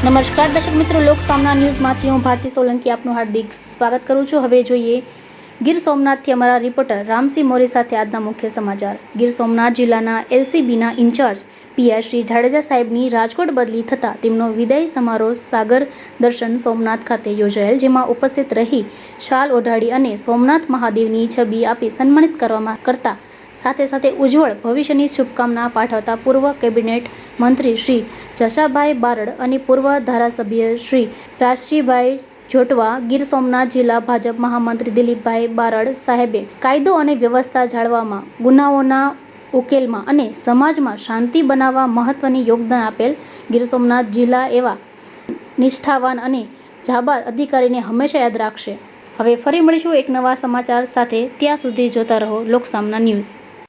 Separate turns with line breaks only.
નમસ્કાર, દર્શક મિત્રો, લોક સામના ન્યૂઝમાંથી હું ભારતી સોલંકી આપનું હાર્દિક સ્વાગત કરું છું. હવે જોઈએ ગીર સોમનાથથી અમારા રિપોર્ટર રામસિંહ મોરી સાથે આજના મુખ્ય સમાચાર. ગીર સોમનાથ જિલ્લાના એલસીબીના in charge PI Shri Jadeja સાહેબની રાજકોટ બદલી થતાં તેમનો વિદાય સમારોહ સાગર દર્શન સોમનાથ ખાતે યોજાયેલ, જેમાં ઉપસ્થિત રહી શાલ ઓઢાડી અને સોમનાથ મહાદેવની છબી આપી સન્માનિત કરવામાં કરતા સાથે સાથે ઉજ્જવળ ભવિષ્યની શુભકામના પાઠવતા પૂર્વ કેબિનેટ મંત્રી શ્રી જશાભાઈ બારડ અને પૂર્વ ધારાસભ્ય શ્રી રાશીભાઈ જોટવા, ગીર સોમનાથ જિલ્લા ભાજપ મહામંત્રી દિલીપભાઈ બારડ સાહેબે કાયદો અને વ્યવસ્થા જાળવવામાં, ગુનાઓના ઉકેલમાં અને સમાજમાં શાંતિ બનાવવા મહત્વની યોગદાન આપેલ ગીર સોમનાથ જિલ્લા એવા નિષ્ઠાવાન અને જાબાદ અધિકારીને હંમેશા યાદ રાખશે. હવે ફરી મળીશું એક નવા સમાચાર સાથે. ત્યાં સુધી જોતા રહો લોકસામના ન્યૂઝ.